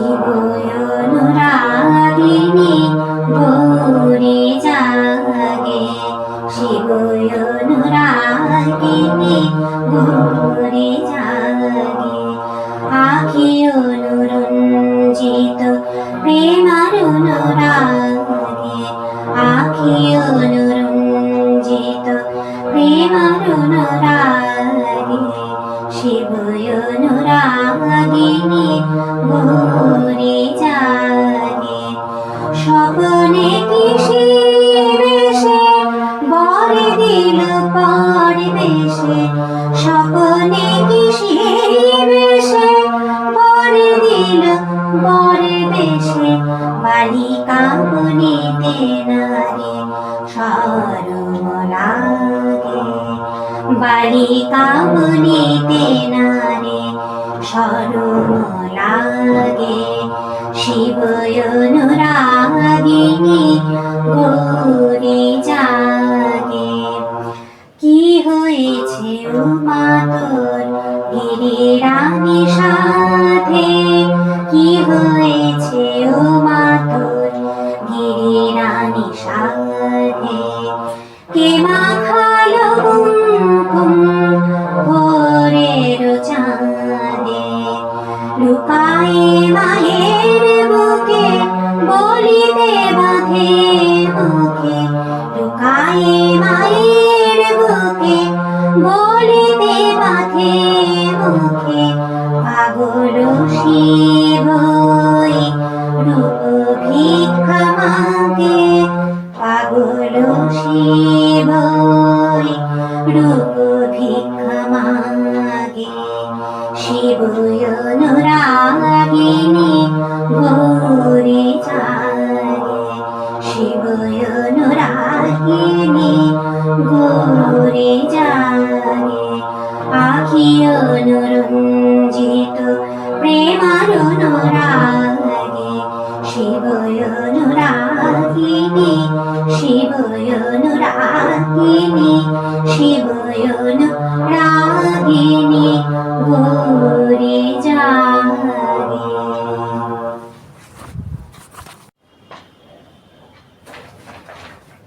শিবয়নুরাগিনী গৌরে জাগে। শিবয়নুরাগিনী গৌরে জাগে। আখি অনুরঞ্জিত প্রেমার অনুরাগে। আখি অনুরঞ্জিত প্রেমার অনুরাগে। শিবয়নুরাগ পরে বেশে। স্বপ্নে কি শিবেশে বরে দিল বরে বেশে। বালিকা বনিতে নারে সরম লাগে বালিকা বনিতে নারে সরম লাগে শিব অনুরাগিনী গৌরী হয়েছে উমা তোর গিরিরানি সাথে কি হয়েছে উমা তোর গিরিরানি সাথে কে মাখালো কুমকুম ভোরের চাঁদে? লুকায়ে মায়ের বুকে বলিতে বাঁধে মুখে লুকায়ে মায়ের শিবই রূপ ভিক্ষা মাগে পাগল শিবই রূপ ভিক্ষা মাগে শিব অনুরাগিনী গৌরী জাগে শিব অনুরাগিনী গৌরী জাগে শিবয়ন রাগিনী শিবয়ন রাগিনী